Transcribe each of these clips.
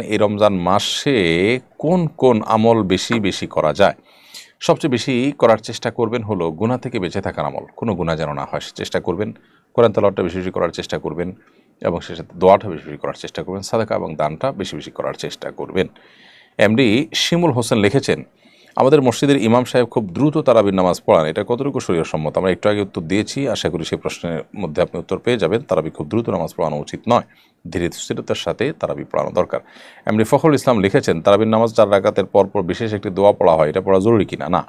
এই রমজান মাসে কোন কোন আমল বেশি বেশি করা যায়? সবচেয়ে বেশি করার চেষ্টা করবেন হলো গুণা থেকে বেঁচে থাকার আমল। কোনো গুণা যেন না হয় চেষ্টা করবেন। কোরআন তালাটা বেশি বেশি করার চেষ্টা করবেন এবং সে সাথে দোয়াটা বেশি বেশি করার চেষ্টা করবেন, সাদাকা এবং দানটা বেশি বেশি করার চেষ্টা করবেন। এমডি শিমুল হোসেন লিখেছেন আমাদের মসজিদের ইমাম সাহেব খুব দ্রুত তারাবির নামাজ পড়ান। এটা কতটুকু শরীর সম্মত? আমরা একটু আগে উত্তর দিয়েছি। আশা করি সেই প্রশ্নের মধ্যে আপনি উত্তর পেয়ে যাবেন। তারাবি খুব দ্রুত নামাজ পড়ানো উচিত নয়। ধীরে স্থিরতার সাথে তারাবি পড়ানো দরকার। এমনি ফখরুল ইসলাম লিখেছেন, তারাবির নামাজ চার রাকাতের পরপর বিশেষ একটি দোয়া পড়া হয়। এটা পড়া জরুরি কিনা? না।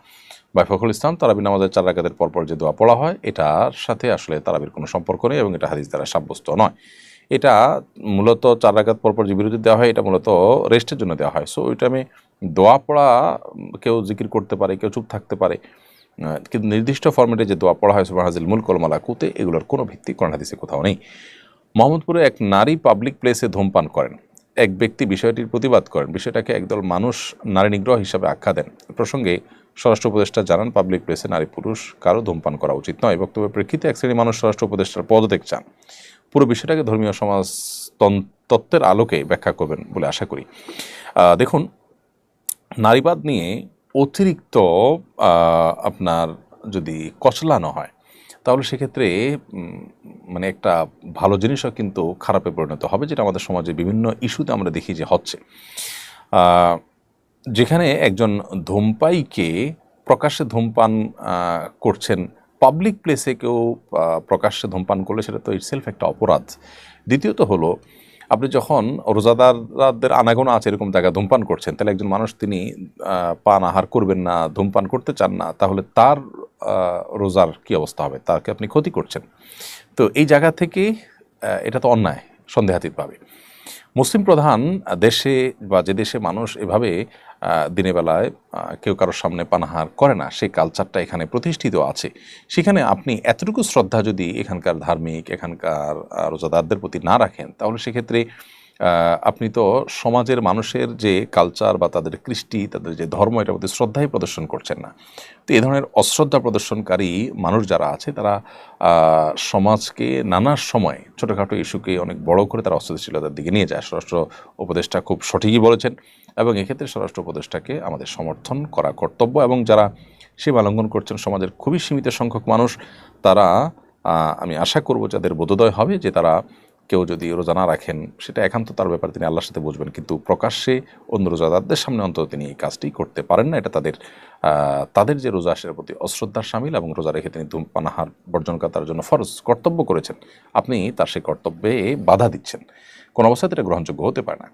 বা ফখরুল ইসলাম, তারাবির নামাজের চার রাকাতের পরপর যে দোয়া পড়া হয়, এটার সাথে আসলে তারাবির কোনো সম্পর্ক নেই এবং এটা হাদিস দ্বারা সাব্যস্ত নয়। এটা মূলত চার রাকাত পরপর যে বিরতি দেওয়া হয়, এটা মূলত রেস্টের জন্য দেওয়া হয়। সো ওইটা আমি দোয়া পড়া, কেউ জিকির করতে পারে, কেউ চুপ থাকতে পারে কিন্তু নির্দিষ্ট ফর্মেটে যে দোয়া পড়া হয় সুবাহ হাজিল মুল কলমালা কুতে এগুলোর কোনো ভিত্তি হাদিসে কোথাও নেই। মোহাম্মদপুরে এক নারী পাবলিক প্লেসে ধূমপান করেন। এক ব্যক্তি বিষয়টির প্রতিবাদ করেন, বিষয়টাকে একদল মানুষ নারী নিগ্রহ হিসাবে আখ্যা দেন। প্রসঙ্গে স্বরাষ্ট্র উপদেষ্টা জানান পাবলিক প্লেসে নারী পুরুষ কারও ধূমপান করা উচিত নয়। বক্তব্যের প্রেক্ষিতে এক শ্রেণি মানুষ স্বরাষ্ট্র উপদেষ্টার পদত্যাগ চান। পুরো বিষয়টাকে ধর্মীয় সমাজ তত্ত্বের আলোকে ব্যাখ্যা করবেন বলে আশা করি। দেখুন, নারীবাদ নিয়ে অতিরিক্ত আপনার যদি কচলানো হয়, তাহলে সেক্ষেত্রে মানে একটা ভালো জিনিসও কিন্তু খারাপে পরিণত হবে, যেটা আমাদের সমাজে বিভিন্ন ইস্যুতে আমরা দেখি যে হচ্ছে। যেখানে একজন ধূমপাইকে প্রকাশ্যে ধূমপান করছেন পাবলিক প্লেসে কেউ প্রকাশ্যে ধূমপান করলে সেটা তো ইটসেলফ একটা অপরাধ। দ্বিতীয়ত হলো, আপনি যখন রোজাদারদের আনাগোনা আছে এরকম জায়গায় ধূমপান করছেন, তাহলে একজন মানুষ তিনি পান আহার করবেন না, ধূমপান করতে চান না, তাহলে তার রোজার কি অবস্থা হবে? তাকে আপনি ক্ষতি করছেন? তো এই জায়গা থেকে এটা তো অন্যায়, সন্দেহাতীতভাবে। মুসলিম প্রধান দেশে বা যে দেশে মানুষ এভাবে দিনের বেলায় কেউ কারোর সামনে পানাহার করে না সেই কালচারটা এখানে প্রতিষ্ঠিত আছে। সেখানে আপনি এতটুকু শ্রদ্ধা যদি এখানকার ধার্মিক, এখানকার রোজাদারদের প্রতি না রাখেন, তাহলে সেক্ষেত্রে আপনি তো সমাজের মানুষের যে কালচার বা তাদের কৃষ্টি, তাদের যে ধর্ম, এটার প্রতি শ্রদ্ধাই প্রদর্শন করছেন না। তো এই ধরনের অশ্রদ্ধা প্রদর্শনকারী মানুষ যারা আছে, তারা সমাজকে নানা সময় ছোটোখাটো ইস্যুকে অনেক বড় করে তারা অস্থিতিশীলতার দিকে নিয়ে যায়। স্বরাষ্ট্র উপদেষ্টা খুব সঠিকই বলেছেন এবং এক্ষেত্রে স্বরাষ্ট্র উপদেষ্টাকে আমাদের সমর্থন করা কর্তব্য এবং যারা সীমা লঙ্ঘন করছেন সমাজের খুবই সীমিত সংখ্যক মানুষ, তারা আমি আশা করব যাদের বোধোদয় হবে যে তারা কেউ যদি রোজা না রাখেন, সেটা একান্ত তার ব্যাপারে তিনি আল্লাহর সাথে বুঝবেন। কিন্তু প্রকাশ্যে অন্য রোজাদারদের সামনে অন্তত তিনি এই কাজটি করতে পারেন না। এটা তাদের তাদের যে রোজা আসের প্রতি অশ্রদ্ধার সামিল এবং রোজা রেখে তিনি ধূমপানাহার বর্জন করা তার জন্য ফরজ কর্তব্য করেছেন। আপনি তার সেই কর্তব্যে বাধা দিচ্ছেন। কোনো অবস্থাতে এটা গ্রহণযোগ্য হতে পারে না।